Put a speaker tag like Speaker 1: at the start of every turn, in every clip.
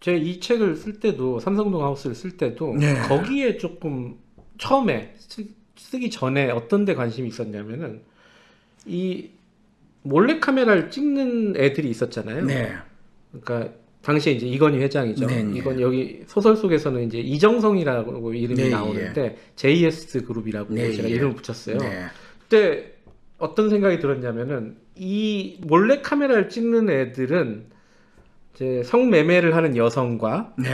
Speaker 1: 제가 이 책을 쓸 때도 삼성동 하우스를 쓸 때도
Speaker 2: 네.
Speaker 1: 거기에 조금 처음에 쓰, 쓰기 전에 어떤 데 관심이 있었냐면은 이 몰래 카메라를 찍는 애들이 있었잖아요.
Speaker 2: 네.
Speaker 1: 그러니까 당시에 이제 이건희 회장이죠.
Speaker 2: 네, 네.
Speaker 1: 이건 여기 소설 속에서는 이제 이정성이라고 이름이
Speaker 2: 네,
Speaker 1: 나오는데 JS 그룹이라고
Speaker 2: 네,
Speaker 1: 제가
Speaker 2: 예.
Speaker 1: 이름을 붙였어요.
Speaker 2: 네.
Speaker 1: 그때 어떤 생각이 들었냐면은 이 몰래 카메라를 찍는 애들은 이제 성매매를 하는 여성과
Speaker 2: 네.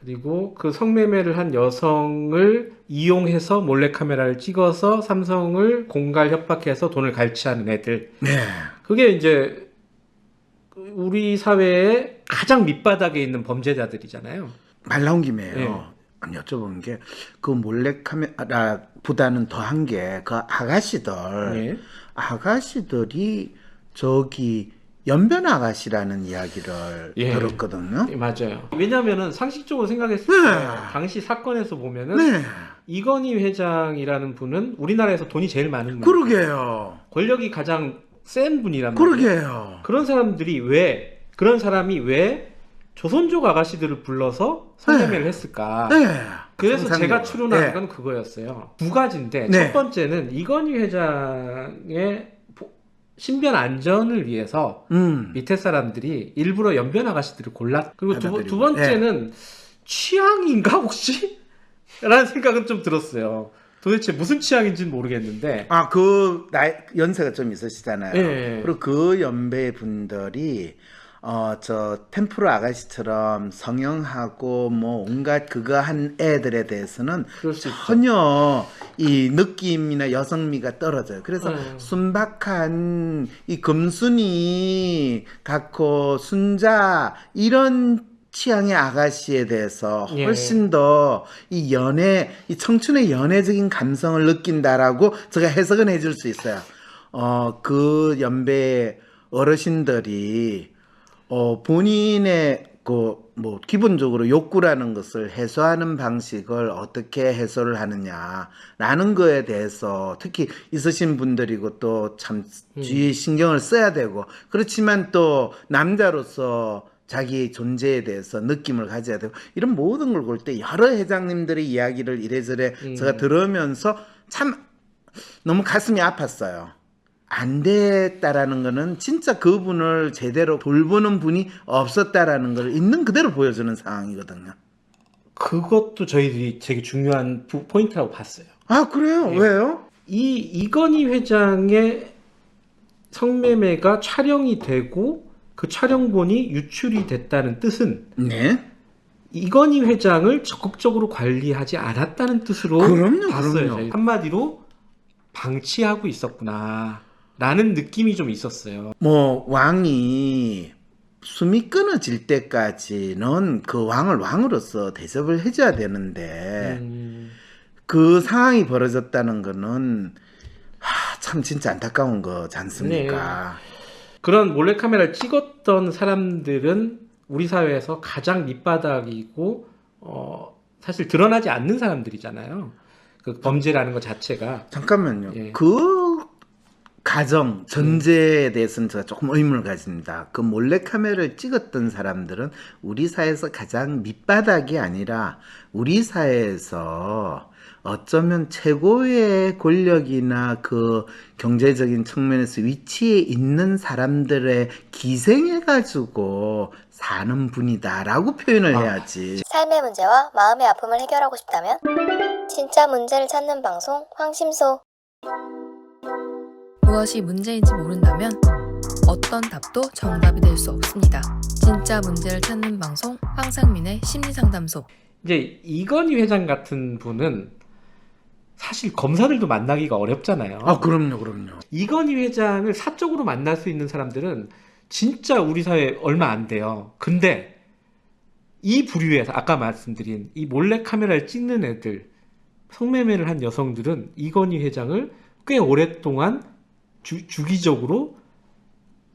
Speaker 1: 그리고 그 성매매를 한 여성을 이용해서 몰래 카메라를 찍어서 삼성을 공갈 협박해서 돈을 갈취하는 애들.
Speaker 2: 네.
Speaker 1: 그게 이제 우리 사회의 가장 밑바닥에 있는 범죄자들이잖아요.
Speaker 2: 말 나온 김에요.
Speaker 1: 네.
Speaker 2: 여쭤보는 게 그 몰래 카메라보다는 더한 게 그 아가씨들
Speaker 1: 예.
Speaker 2: 아가씨들이 저기 연변 아가씨라는 이야기를
Speaker 1: 예.
Speaker 2: 들었거든요.
Speaker 1: 예, 맞아요. 왜냐면은 상식적으로 생각했을 때
Speaker 2: 네.
Speaker 1: 당시 사건에서 보면은
Speaker 2: 네.
Speaker 1: 이건희 회장이라는 분은 우리나라에서 돈이 제일 많은 분,
Speaker 2: 그러게요.
Speaker 1: 권력이 가장 센 분이란 말이에요.
Speaker 2: 그러게요.
Speaker 1: 그런 사람들이 왜 그런 사람이 왜 조선족 아가씨들을 불러서 성매매를 했을까?
Speaker 2: 네.
Speaker 1: 그래서. 제가 추론한
Speaker 2: 네.
Speaker 1: 건 그거였어요. 두 가지인데
Speaker 2: 네.
Speaker 1: 첫 번째는 이건희 회장의 보- 신변 안전을 위해서
Speaker 2: 음.
Speaker 1: 밑에 사람들이 일부러 연변 아가씨들을 골랐. 그리고 두, 번- 두. 번째는 취향인가 혹시? 라는 생각은 좀 들었어요. 도대체 무슨 취향인지는 모르겠는데.
Speaker 2: 아, 그, 나이, 연세가 좀 있으시잖아요.
Speaker 1: 예.
Speaker 2: 그리고 그 연배 분들이, 어, 저, 템프로 아가씨처럼 성형하고, 뭐, 온갖 그거 한 애들에 대해서는. 전혀 이 느낌이나 여성미가 떨어져요. 그래서
Speaker 1: 음.
Speaker 2: 순박한 이 금순이 갖고 순자 이런 취향의 아가씨에 대해서
Speaker 1: 예.
Speaker 2: 훨씬 더이 연애, 이 청춘의 연애적인 감성을 느낀다라고 제가 해석은 해줄 수 있어요. 어, 그 연배 어르신들이 어, 본인의 그 뭐 기본적으로 욕구라는 것을 해소하는 방식을 어떻게 해소를 하느냐라는 거에 대해서 특히 있으신 분들이고 또 참 주의 신경을 써야 되고 그렇지만 또 남자로서 자기 존재에 대해서 느낌을 가져야 되고 이런 모든 걸 볼 때 여러 회장님들의 이야기를 이래저래
Speaker 1: 음.
Speaker 2: 제가 들으면서 참 너무 가슴이 아팠어요. 안 됐다라는 거는 진짜 그분을 제대로 돌보는 분이 없었다라는 걸 있는 그대로 보여주는 상황이거든요.
Speaker 1: 그것도 저희들이 되게 중요한 부- 포인트라고 봤어요.
Speaker 2: 아 그래요?
Speaker 1: 예.
Speaker 2: 왜요?
Speaker 1: 이 이건희 회장의 성매매가 촬영이 되고 그 촬영본이 유출이 됐다는 뜻은
Speaker 2: 네.
Speaker 1: 이건희 회장을 적극적으로 관리하지 않았다는 뜻으로
Speaker 2: 그럼요,
Speaker 1: 봤어요.
Speaker 2: 그럼요.
Speaker 1: 한마디로 방치하고 있었구나. 라는 느낌이 좀 있었어요.
Speaker 2: 뭐 왕이 숨이 끊어질 때까지는 그 왕을 왕으로서 대접을 해줘야 되는데
Speaker 1: 음,
Speaker 2: 그 상황이 벌어졌다는 거는 하, 참 진짜 안타까운 거지 않습니까?
Speaker 1: 그런 몰래카메라를 찍었던 사람들은 우리 사회에서 가장 밑바닥이고 어, 사실 드러나지 않는 사람들이잖아요. 그 범죄라는 것 자체가
Speaker 2: 잠깐만요.
Speaker 1: 예.
Speaker 2: 그 가정 전제에 대해서는 제가 조금 의문을 가집니다. 그 몰래 카메라를 찍었던 사람들은 우리 사회에서 가장 밑바닥이 아니라 우리 사회에서 어쩌면 최고의 권력이나 그 경제적인 측면에서 위치에 있는 사람들의 기생해가지고 사는 분이다라고 표현을
Speaker 1: 아.
Speaker 2: 해야지.
Speaker 3: 삶의 문제와 마음의 아픔을 해결하고 싶다면 진짜 문제를 찾는 방송 황심소
Speaker 4: 무엇이 문제인지 모른다면 어떤 답도 정답이 될 수 없습니다. 진짜 문제를 찾는 방송 황상민의 심리상담소.
Speaker 1: 이제 이건희 회장 같은 분은 사실 검사들도 만나기가 어렵잖아요.
Speaker 2: 아 그럼요, 그럼요.
Speaker 1: 이건희 회장을 사적으로 만날 수 있는 사람들은 진짜 우리 사회에 얼마 안 돼요. 근데 이 부류에서 아까 말씀드린 이 몰래 카메라를 찍는 애들 성매매를 한 여성들은 이건희 회장을 꽤 오랫동안 주, 주기적으로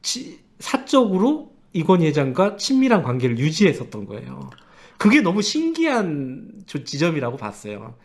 Speaker 1: 치- 사적으로 이건희 회장과 친밀한 관계를 유지했었던 거예요. 그게 너무 신기한 저 지점이라고 봤어요.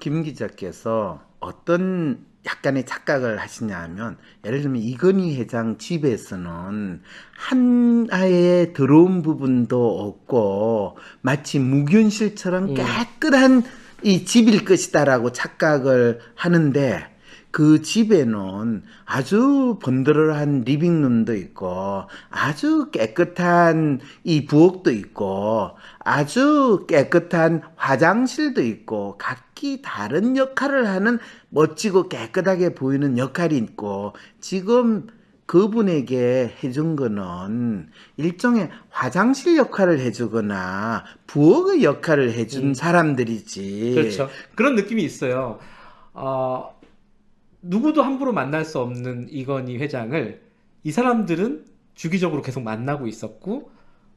Speaker 2: 김 기자께서 어떤 약간의 착각을 하시냐면 예를 들면 이건희 회장 집에서는 하나의 더러운 부분도 없고 마치 무균실처럼
Speaker 1: 음.
Speaker 2: 깨끗한 이 집일 것이다라고 착각을 하는데 그 집에는 아주 번들어한 리빙룸도 있고 아주 깨끗한 이 부엌도 있고 아주 깨끗한 화장실도 있고 각기 다른 역할을 하는 멋지고 깨끗하게 보이는 역할이 있고 지금 그분에게 해준 거는 일종의 화장실 역할을 해주거나 부엌의 역할을 해준
Speaker 1: 음.
Speaker 2: 사람들이지.
Speaker 1: 그렇죠. 그런 느낌이 있어요. 어, 누구도 함부로 만날 수 없는 이건희 회장을 이 사람들은 주기적으로 계속 만나고 있었고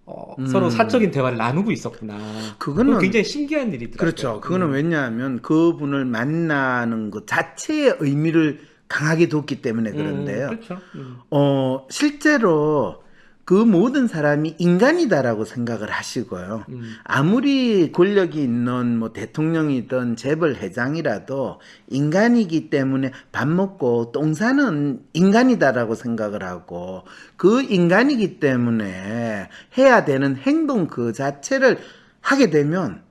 Speaker 1: 어,
Speaker 2: 음.
Speaker 1: 서로 사적인 대화를 나누고 있었구나.
Speaker 2: 그거는
Speaker 1: 굉장히 신기한 일이더라고요.
Speaker 2: 그렇죠. 그거는
Speaker 1: 음.
Speaker 2: 왜냐하면 그분을 만나는 것 자체의 의미를 강하게 뒀기 때문에 그런데요.
Speaker 1: 음, 그렇죠. 음.
Speaker 2: 어, 실제로 그 모든 사람이 인간이다라고 생각을 하시고요.
Speaker 1: 음.
Speaker 2: 아무리 권력이 있는 뭐 대통령이든 재벌 회장이라도 인간이기 때문에 밥 먹고 똥 사는 인간이다라고 생각을 하고 그 인간이기 때문에 해야 되는 행동 그 자체를 하게 되면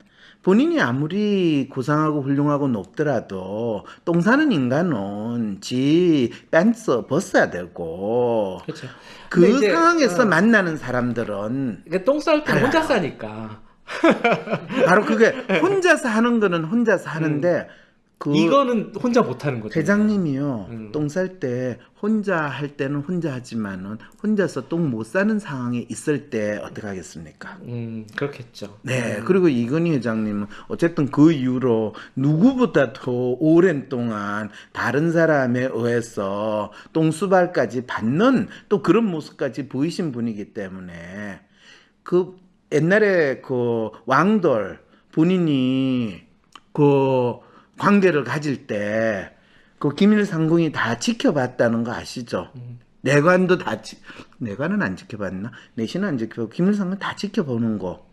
Speaker 2: 본인이 아무리 고상하고 훌륭하고 높더라도 똥 사는 인간은 지 빤스 벗어야 되고
Speaker 1: 그렇죠.
Speaker 2: 그
Speaker 1: 이제,
Speaker 2: 상황에서
Speaker 1: 어.
Speaker 2: 만나는 사람들은
Speaker 1: 그러니까 똥쌀 때. 혼자 싸니까
Speaker 2: 바로 그게 혼자서 하는 거는 혼자서 하는데 그
Speaker 1: 음. 이거는 혼자 못 하는 거죠.
Speaker 2: 회장님이요
Speaker 1: 음.
Speaker 2: 똥쌀 때 혼자 할 때는 혼자 하지만은 혼자서 똥 못 싸는 상황에 있을 때 어떻게 하겠습니까?
Speaker 1: 음, 그렇겠죠.
Speaker 2: 네
Speaker 1: 음.
Speaker 2: 그리고 이건희 회장님은 어쨌든 그 이후로 누구보다 더 오랜 동안 다른 사람에 의해서 똥 수발까지 받는 또 그런 모습까지 보이신 분이기 때문에 그 옛날에 그 왕돌 본인이 그 관계를 가질 때 그 기밀 상궁이 다 지켜봤다는 거 아시죠?
Speaker 1: 음.
Speaker 2: 내관도 다 지, 내관은 안 지켜봤나? 내신은 안 지켜보고 기밀 상궁 다 지켜보는 거.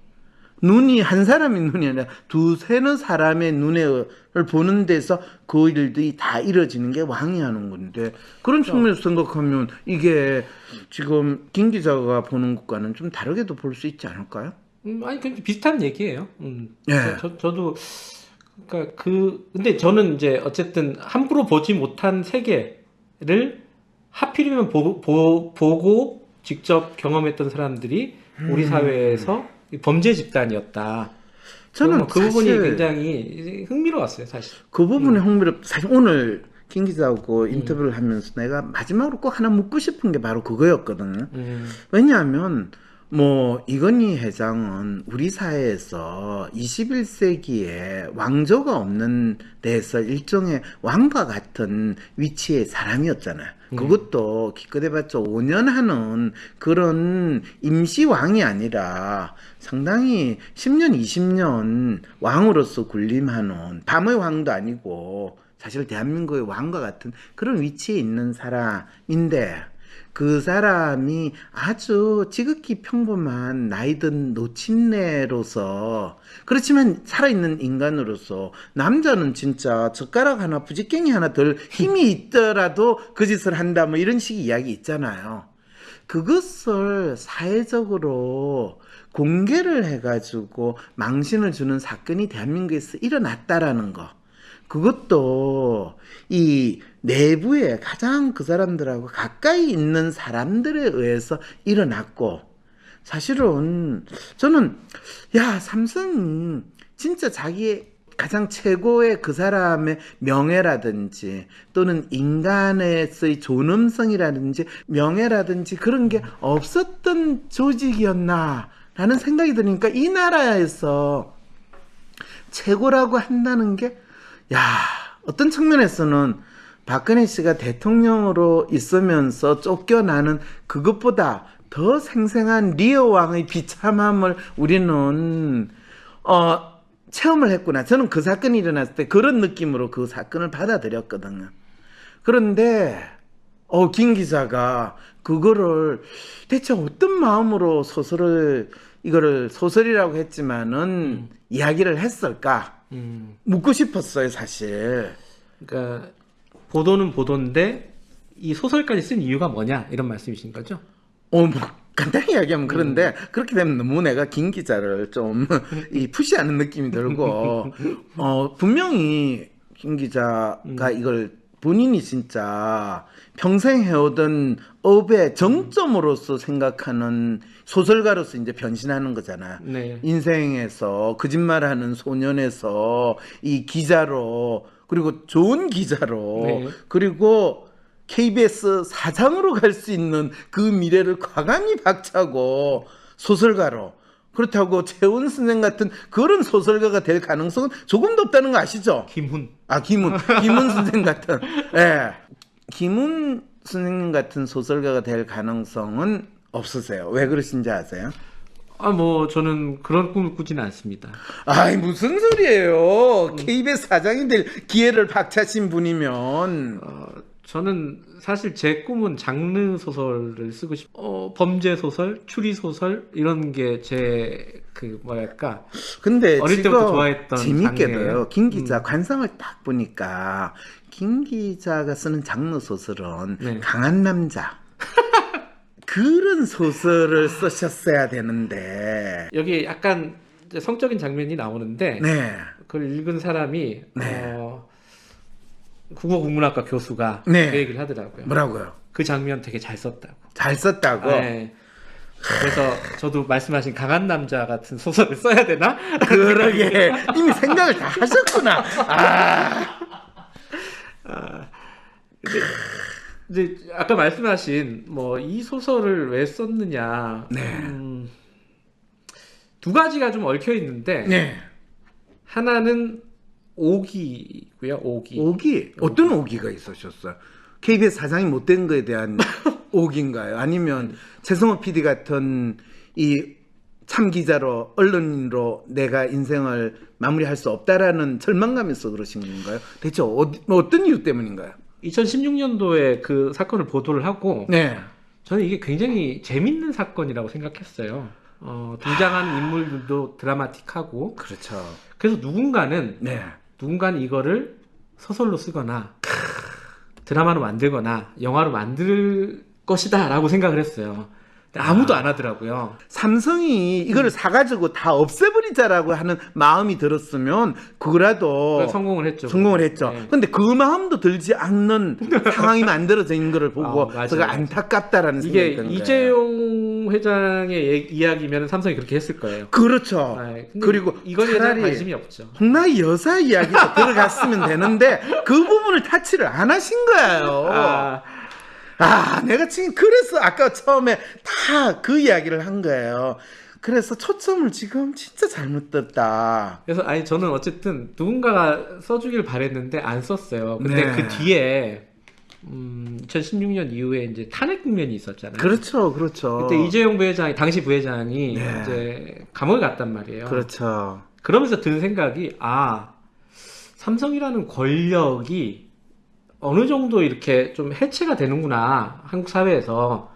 Speaker 2: 눈이 한 사람의 눈이 아니라 두세는 사람의 눈을 보는 데서 그 일들이 다 이루어지는 게 왕이 하는 건데 그런 측면에서 생각하면 이게 지금 김 기자가 보는 것과는 좀 다르게도 볼 수 있지 않을까요?
Speaker 1: 음, 아니 그 비슷한 얘기예요. 음.
Speaker 2: 예.
Speaker 1: 저, 저도 그러니까 그 근데 저는 이제 어쨌든 함부로 보지 못한 세계를 하필이면 보, 보, 보고 직접 경험했던 사람들이 우리
Speaker 2: 음.
Speaker 1: 사회에서 범죄 집단이었다.
Speaker 2: 저는
Speaker 1: 그 부분이 굉장히 흥미로웠어요, 사실.
Speaker 2: 그 부분이 흥미롭. 사실 오늘 김
Speaker 1: 음.
Speaker 2: 기자하고 인터뷰를 하면서 내가 마지막으로 꼭 하나 묻고 싶은 게 바로 그거였거든요.
Speaker 1: 음,
Speaker 2: 왜냐하면 뭐 이건희 회장은 우리 사회에서 21세기에 왕조가 없는 데서 일종의 왕과 같은 위치의 사람이었잖아요.
Speaker 1: 음.
Speaker 2: 그것도 기껏해봤자 5년 하는 그런 임시 왕이 아니라 상당히 10년, 20년 왕으로서 군림하는 밤의 왕도 아니고 사실 대한민국의 왕과 같은 그런 위치에 있는 사람인데 그 사람이 아주 지극히 평범한 나이든 노친네로서 그렇지만 살아있는 인간으로서 남자는 진짜 젓가락 하나 부지깽이 하나 덜 힘이 있더라도 그 짓을 한다 뭐 이런 식의 이야기 있잖아요. 그것을 사회적으로 공개를 해가지고 망신을 주는 사건이 대한민국에서 일어났다라는 거. 그것도 이 내부에 가장 그 사람들하고 가까이 있는 사람들에 의해서 일어났고 사실은 저는 야 삼성이 진짜 자기의 가장 최고의 그 사람의 명예라든지 또는 인간에서의 존엄성이라든지 명예라든지 그런 게 없었던 조직이었나라는 생각이 드니까 이 나라에서 최고라고 한다는 게, 야, 어떤 측면에서는 박근혜 씨가 대통령으로 있으면서 쫓겨나는 그것보다 더 생생한 리오 왕의 비참함을 우리는, 어, 체험을 했구나. 저는 그 사건이 일어났을 때 그런 느낌으로 그 사건을 받아들였거든요. 그런데, 어, 김 기자가 그거를 대체 어떤 마음으로 소설을, 이거를 소설이라고 했지만은 이야기를 했을까?
Speaker 1: 음.
Speaker 2: 묻고 싶었어요, 사실.
Speaker 1: 그러니까 보도는 보도인데 이 소설까지 쓴 이유가 뭐냐 이런 말씀이신 거죠?
Speaker 2: 어, 뭐, 간단히 이야기하면 그런데, 그렇게 되면 너무 내가 김 기자를 좀, 이, 푸시하는 느낌이 들고, 어, 분명히 김 기자가 이걸 본인이 진짜 평생 해오던 업의 정점으로서 생각하는 소설가로서 이제 변신하는 거잖아.
Speaker 1: 네.
Speaker 2: 인생에서 거짓말하는 소년에서 이 기자로 그리고 좋은 기자로
Speaker 1: 네.
Speaker 2: 그리고 KBS 사장으로 갈 수 있는 그 미래를 과감히 박차고 소설가로 그렇다고 최훈 선생 같은 그런 소설가가 될 가능성은 조금도 없다는 거 아시죠?
Speaker 1: 김훈.
Speaker 2: 아 김훈 김훈 선생 같은 예 김훈 선생님 같은 소설가가 될 가능성은 없으세요. 왜 그러신지 아세요?
Speaker 1: 아 뭐 저는 그런 꿈을 꾸지는 않습니다.
Speaker 2: 아이 무슨 소리예요? KBS 사장이 될 기회를 박차신 분이면
Speaker 1: 어, 저는 사실 제 꿈은 장르 소설을 쓰고 싶. 어, 범죄 소설, 추리 소설 이런 게 제 그 뭐랄까
Speaker 2: 근데
Speaker 1: 어릴 때부터 좋아했던
Speaker 2: 재밌게도요. 김 기자
Speaker 1: 음.
Speaker 2: 관상을 딱 보니까 김 기자가 쓰는 장르 소설은
Speaker 1: 네.
Speaker 2: 강한 남자 그런 소설을 쓰셨어야 되는데
Speaker 1: 여기 약간 이제 성적인 장면이 나오는데
Speaker 2: 네.
Speaker 1: 그걸 읽은 사람이
Speaker 2: 네.
Speaker 1: 어, 국어 국문학과 교수가
Speaker 2: 네.
Speaker 1: 그 얘기를 하더라고요.
Speaker 2: 뭐라고요?
Speaker 1: 그 장면 되게 잘 썼다고.
Speaker 2: 잘 썼다고.
Speaker 1: 네. 그래서 저도 말씀하신 강한 남자 같은 소설을 써야 되나?
Speaker 2: 그러게 이미 생각을 다 하셨구나. 아,
Speaker 1: 이제 아까 말씀하신 뭐 이 소설을 왜 썼느냐.
Speaker 2: 네.
Speaker 1: 음, 두 가지가 좀 얽혀 있는데
Speaker 2: 네.
Speaker 1: 하나는 오기고요. 오기.
Speaker 2: 오기 어떤 오기가 있으셨어요? KBS 사장이 못된 거에 대한 오기인가요? 아니면 최성호 PD 같은 이 참 기자로 언론인으로 내가 인생을 마무리할 수 없다라는 절망감에서 그러신 건가요? 대체 어, 어떤 이유 때문인가요?
Speaker 1: 2016년도에 그 사건을 보도를 하고
Speaker 2: 네.
Speaker 1: 저는 이게 굉장히 재밌는 사건이라고 생각했어요. 어, 등장하는 인물들도 드라마틱하고
Speaker 2: 그렇죠.
Speaker 1: 그래서 누군가는
Speaker 2: 네.
Speaker 1: 누군가는 이거를 소설로 쓰거나 드라마로 만들거나 영화로 만들 것이다라고 생각을 했어요. 근데 아무도 안 하더라고요.
Speaker 2: 삼성이 이거를 사가지고 다 없애버리자라고 하는 마음이 들었으면 그거라도
Speaker 1: 성공을 했죠.
Speaker 2: 성공을 했죠.
Speaker 1: 네.
Speaker 2: 근데 그 마음도 들지 않는 상황이 만들어져 있는 거를 보고
Speaker 1: 아, 맞아요,
Speaker 2: 제가. 안타깝다라는 생각이
Speaker 1: 이게
Speaker 2: 드는 거예요.
Speaker 1: 이재용 회장의 얘- 이야기면 삼성이 그렇게 했을 거예요.
Speaker 2: 그렇죠.
Speaker 1: 아, 근데
Speaker 2: 그리고
Speaker 1: 이거에 대한 관심이 없죠.
Speaker 2: 홍나의 여사 이야기가 들어갔으면 되는데 그 부분을 타치를 안 하신 거예요.
Speaker 1: 아,
Speaker 2: 아, 내가 지금 그래서 아까 처음에 다 그 이야기를 한 거예요. 그래서 초점을 지금 진짜 잘못 떴다.
Speaker 1: 그래서 아니 저는 어쨌든 누군가가 써주길 바랬는데 안 썼어요. 근데
Speaker 2: 네.
Speaker 1: 그 뒤에 음, 2016년 이후에 이제 탄핵 국면이 있었잖아요.
Speaker 2: 그렇죠, 그렇죠.
Speaker 1: 그때 이재용 부회장이 당시 부회장이
Speaker 2: 네.
Speaker 1: 이제 감옥에 갔단 말이에요.
Speaker 2: 그렇죠.
Speaker 1: 그러면서 든 생각이 아 삼성이라는 권력이 어느 정도 이렇게 좀 해체가 되는구나 한국 사회에서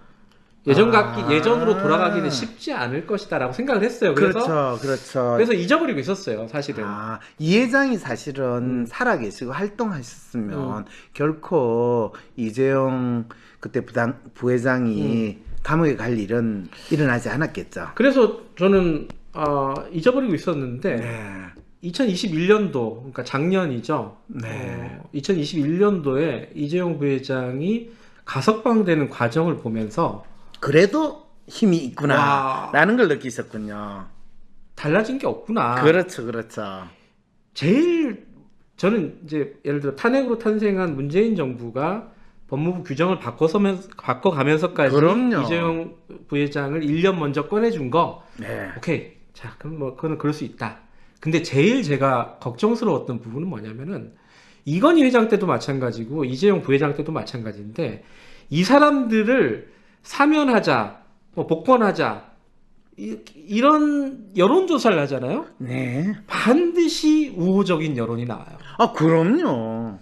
Speaker 1: 예전 같기
Speaker 2: 아.
Speaker 1: 예전으로 돌아가기는 쉽지 않을 것이다라고 생각을 했어요. 그래서
Speaker 2: 그렇죠, 그렇죠.
Speaker 1: 그래서 잊어버리고 있었어요, 사실은.
Speaker 2: 아, 이 회장이 사실은
Speaker 1: 음.
Speaker 2: 살아계시고 활동하셨으면 결코 이재용 그때 부당, 부회장이
Speaker 1: 음.
Speaker 2: 감옥에 갈 일은 일어나지 않았겠죠.
Speaker 1: 그래서 저는 어, 잊어버리고 있었는데
Speaker 2: 네.
Speaker 1: 2021년도 그러니까 작년이죠.
Speaker 2: 네.
Speaker 1: 어, 2021년도에 이재용 부회장이 가석방되는 과정을 보면서
Speaker 2: 그래도 힘이 있구나.
Speaker 1: 와.
Speaker 2: 라는 걸 느끼셨군요.
Speaker 1: 달라진 게 없구나.
Speaker 2: 그렇죠, 그렇죠.
Speaker 1: 제일 저는 이제 예를 들어 탄핵으로 탄생한 문재인 정부가 법무부 규정을 바꿔서면서 바꿔가면서까지
Speaker 2: 그럼요.
Speaker 1: 이재용 부회장을 1년 먼저 꺼내준 거
Speaker 2: 네.
Speaker 1: 오케이 자 그럼 뭐 그거는 그럴 수 있다. 근데 제일 제가 걱정스러웠던 부분은 뭐냐면은 이건희 회장 때도 마찬가지고 이재용 부회장 때도 마찬가지인데 이 사람들을 사면하자, 뭐 복권하자 이, 이런 여론 조사를 하잖아요.
Speaker 2: 네.
Speaker 1: 반드시 우호적인 여론이 나와요.
Speaker 2: 아, 그럼요.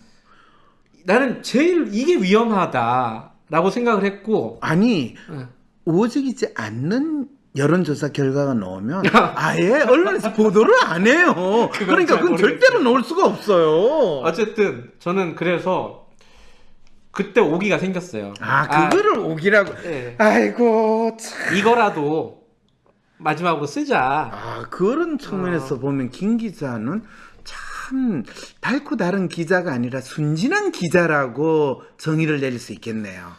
Speaker 1: 나는 제일 이게 위험하다라고 생각을 했고,
Speaker 2: 아니,
Speaker 1: 어,
Speaker 2: 오직이지 않는 여론조사 결과가 나오면 아예 언론에서 보도를 안 해요. 그러니까
Speaker 1: 잘
Speaker 2: 그건
Speaker 1: 모르겠어요.
Speaker 2: 절대로 나올 수가 없어요.
Speaker 1: 어쨌든 저는 그래서 그때 오기가 생겼어요.
Speaker 2: 아 그거를 오기라고.
Speaker 1: 예.
Speaker 2: 아이고 참.
Speaker 1: 이거라도 마지막으로 쓰자.
Speaker 2: 아 그런 측면에서 보면 김 기자는 참 달고 다른 기자가 아니라 순진한 기자라고 정의를 내릴 수 있겠네요.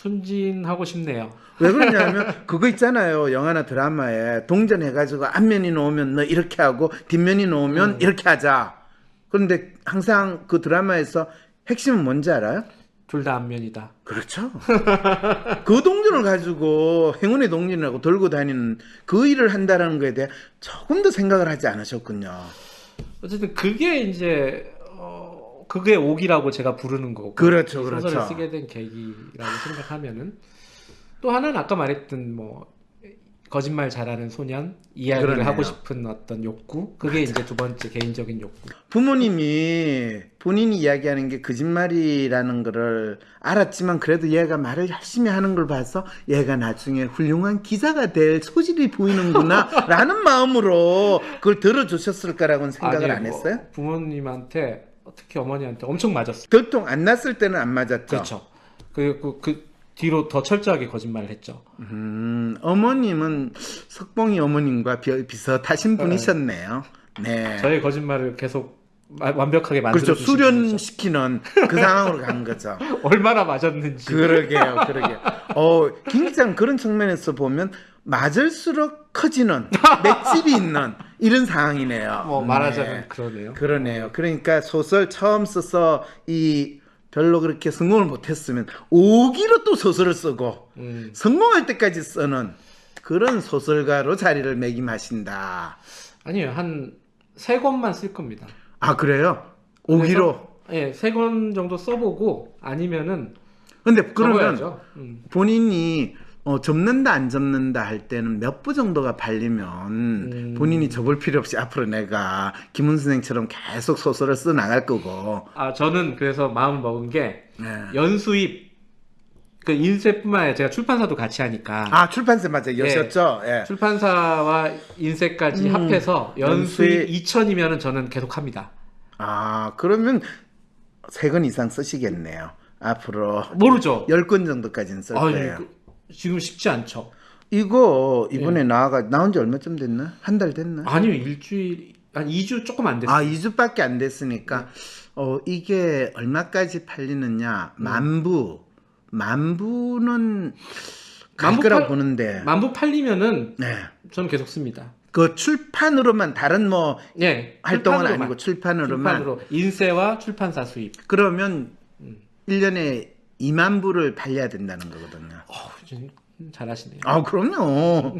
Speaker 1: 순진하고 싶네요.
Speaker 2: 왜 그러냐면 그거 있잖아요 영화나 드라마에 동전 해가지고 앞면이 놓으면 너 이렇게 하고 뒷면이 놓으면
Speaker 1: 음.
Speaker 2: 이렇게 하자. 그런데 항상 그 드라마에서 핵심은 뭔지 알아요?
Speaker 1: 둘다 안면이다.
Speaker 2: 그렇죠. 그 동전을 가지고 행운의 동전이라고 들고 다니는 그 일을 한다라는 거에 대해 조금 더 생각을 하지 않으셨군요.
Speaker 1: 어쨌든 그게 이제 어, 그게 오기라고 제가 부르는 거고.
Speaker 2: 그렇죠,
Speaker 1: 이
Speaker 2: 그렇죠.
Speaker 1: 소설을 쓰게 된 계기라고 생각하면은 또 하나는 아까 말했던 뭐 거짓말 잘하는 소년 이야기를
Speaker 2: 그러네요.
Speaker 1: 하고 싶은 어떤 욕구 그게 이제 두 번째 개인적인 욕구.
Speaker 2: 부모님이 본인이 이야기하는 게 거짓말이라는 거를 알았지만 그래도 얘가 말을 열심히 하는 걸 봐서 얘가 나중에 훌륭한 기자가 될 소질이 보이는구나 라는 마음으로 그걸 들어주셨을 거라고는 생각을
Speaker 1: 아니, 안뭐
Speaker 2: 했어요?
Speaker 1: 부모님한테 특히 어머니한테 엄청 맞았어요.
Speaker 2: 교통 안 났을 때는 안 맞았죠?
Speaker 1: 그렇죠. 그리고 그 뒤로 더 철저하게 거짓말을 했죠.
Speaker 2: 음, 어머님은 석봉이 어머님과 비, 비슷하신 분이셨네요. 네.
Speaker 1: 저의 거짓말을 계속 마- 완벽하게 만들어
Speaker 2: 그렇죠. 수련시키는 그 상황으로 간 거죠.
Speaker 1: 얼마나 맞았는지.
Speaker 2: 그러게요, 그러게요. 어, 김 기자는 그런 측면에서 보면 맞을수록 커지는 맷집이 있는 이런 상황이네요.
Speaker 1: 뭐 말하자면
Speaker 2: 네.
Speaker 1: 그러네요.
Speaker 2: 그러네요. 그러니까 소설 처음 써서 이 별로 그렇게 성공을 못했으면 오기로 또 소설을 쓰고
Speaker 1: 음.
Speaker 2: 성공할 때까지 쓰는 그런 소설가로 자리를 매김하신다.
Speaker 1: 아니에요. 한 세 권만 쓸 겁니다.
Speaker 2: 아 그래요? 오기로.
Speaker 1: 예, 세 권 정도 써보고 아니면은
Speaker 2: 근데 그러면.
Speaker 1: 음.
Speaker 2: 본인이 어, 접는다 안 접는다 할 때는 몇 부 정도가 팔리면
Speaker 1: 음.
Speaker 2: 본인이 접을 필요 없이 앞으로 내가 김훈 선생처럼 계속 소설을 써 나갈 거고.
Speaker 1: 아 저는 그래서 마음을 먹은 게
Speaker 2: 네.
Speaker 1: 연수입 그 인쇄뿐만 아니라 제가 출판사도 같이 하니까
Speaker 2: 아 출판사 맞아 여셨죠? 예.
Speaker 1: 출판사와 인쇄까지
Speaker 2: 음.
Speaker 1: 합해서 연수입
Speaker 2: 연수입.
Speaker 1: 2천이면은 저는 계속 합니다.
Speaker 2: 아 그러면 세 권 이상 쓰시겠네요. 앞으로
Speaker 1: 모르죠.
Speaker 2: 열권 정도까지는 쓸
Speaker 1: 아,
Speaker 2: 거예요.
Speaker 1: 이거 지금 쉽지 않죠.
Speaker 2: 이거 이번에 나와가 나온 지 얼마쯤 됐나? 한 달 됐나?
Speaker 1: 아니요 일주일 한 2주 조금 안 됐어요.
Speaker 2: 아, 2주밖에 안 됐으니까 어 이게 얼마까지 팔리느냐?
Speaker 1: 음.
Speaker 2: 만부. 만부는 갈
Speaker 1: 만부
Speaker 2: 거라고
Speaker 1: 팔-
Speaker 2: 보는데.
Speaker 1: 만부 팔리면은
Speaker 2: 네.
Speaker 1: 저는 계속 씁니다.
Speaker 2: 그 출판으로만 다른 뭐
Speaker 1: 예,
Speaker 2: 활동은
Speaker 1: 출판으로만.
Speaker 2: 아니고 출판으로만
Speaker 1: 출판으로 인쇄와 출판사 수입.
Speaker 2: 그러면
Speaker 1: 음.
Speaker 2: 1년에 2만 부를 팔려야 된다는 거거든요.
Speaker 1: 어, 좀 잘하시네요.
Speaker 2: 아, 그럼요.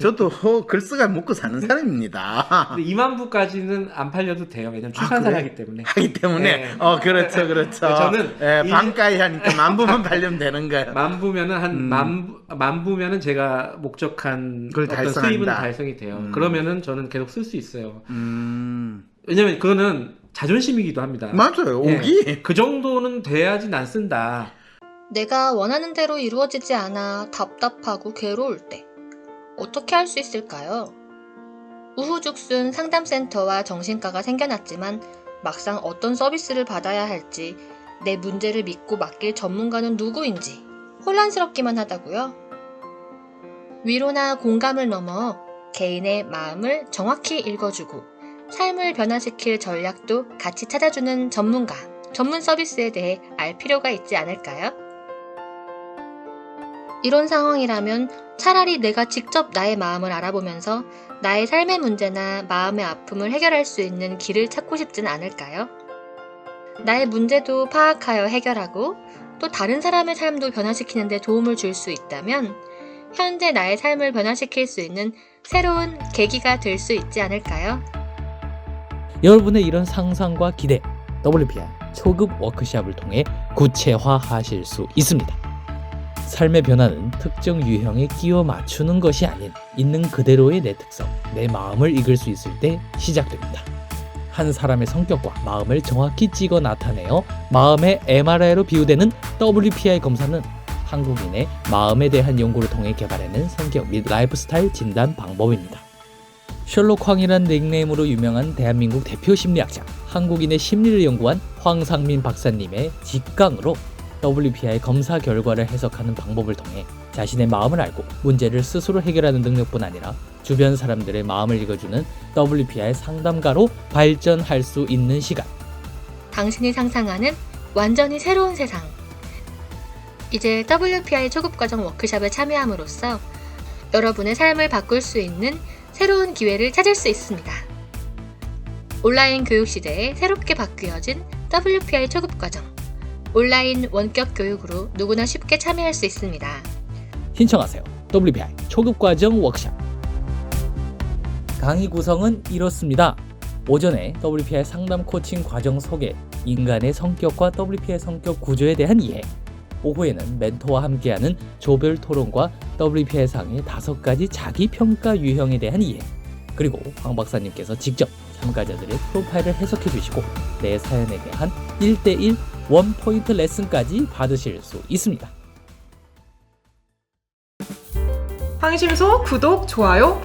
Speaker 2: 저도 어, 글쓰가 먹고 사는 사람입니다.
Speaker 1: 근데 2만 부까지는 안 팔려도 돼요. 왜냐면
Speaker 2: 그래?
Speaker 1: 하기 때문에.
Speaker 2: 하기 때문에
Speaker 1: 네.
Speaker 2: 어 그렇죠 그렇죠
Speaker 1: 저는
Speaker 2: 예,
Speaker 1: 이-
Speaker 2: 반가이 하니까 만 부만 팔려면 되는 거예요
Speaker 1: 만 부면은 한
Speaker 2: 음.
Speaker 1: 만, 부면은 제가 목적한
Speaker 2: 그걸
Speaker 1: 어떤
Speaker 2: 달성한다.
Speaker 1: 수입은 달성이 돼요.
Speaker 2: 음.
Speaker 1: 그러면은 저는 계속 쓸 수 있어요.
Speaker 2: 음
Speaker 1: 왜냐면 그거는 자존심이기도 합니다.
Speaker 2: 맞아요
Speaker 1: 예,
Speaker 2: 오기
Speaker 1: 그 정도는 돼야지 난 쓴다.
Speaker 5: 내가 원하는 대로 이루어지지 않아 답답하고 괴로울 때 어떻게 할 수 있을까요? 우후죽순 상담센터와 정신과가 생겨났지만 막상 어떤 서비스를 받아야 할지 내 문제를 믿고 맡길 전문가는 누구인지 혼란스럽기만 하다고요? 위로나 공감을 넘어 개인의 마음을 정확히 읽어주고 삶을 변화시킬 전략도 같이 찾아주는 전문가, 전문 서비스에 대해 알 필요가 있지 않을까요? 이런 상황이라면 차라리 내가 직접 나의 마음을 알아보면서 나의 삶의 문제나 마음의 아픔을 해결할 수 있는 길을 찾고 싶진 않을까요? 나의 문제도 파악하여 해결하고 또 다른 사람의 삶도 변화시키는 데 도움을 줄 수 있다면 현재 나의 삶을 변화시킬 수 있는 새로운 계기가 될 수 있지 않을까요?
Speaker 6: 여러분의 이런 상상과 기대 WPR 초급 워크샵을 통해 구체화하실 수 있습니다. 삶의 변화는 특정 유형에 끼워 맞추는 것이 아닌 있는 그대로의 내 특성, 내 마음을 읽을 수 있을 때 시작됩니다. 한 사람의 성격과 마음을 정확히 찍어 나타내어 마음의 MRI로 비유되는 WPI 검사는 한국인의 마음에 대한 연구를 통해 개발해낸 성격 및 라이프 스타일 진단 방법입니다. 셜록 황이란 닉네임으로 유명한 대한민국 대표 심리학자, 한국인의 심리를 연구한 황상민 박사님의 직강으로 WPI 검사 결과를 해석하는 방법을 통해 자신의 마음을 알고 문제를 스스로 해결하는 능력뿐 아니라 주변 사람들의 마음을 읽어주는 WPI 상담가로 발전할 수 있는 시간.
Speaker 5: 당신이 상상하는 완전히 새로운 세상. 이제 WPI 초급 과정 워크샵에 참여함으로써 여러분의 삶을 바꿀 수 있는 새로운 기회를 찾을 수 있습니다. 온라인 교육 시대에 새롭게 바뀌어진 WPI 초급 과정. 온라인 원격 교육으로 누구나 쉽게 참여할 수 있습니다.
Speaker 6: 신청하세요. WPI 초급과정 워크샵. 강의 구성은 이렇습니다. 오전에 WPI 상담 코칭 과정 소개, 인간의 성격과 WPI 성격 구조에 대한 이해. 오후에는 멘토와 함께하는 조별 토론과 WPI 상의 다섯 가지 자기 평가 유형에 대한 이해. 그리고 황 박사님께서 직접 참가자들의 프로파일을 해석해 주시고 내 사연에 대한 1대1 원포인트 레슨까지 받으실 수 있습니다.
Speaker 7: 황심소 구독, 좋아요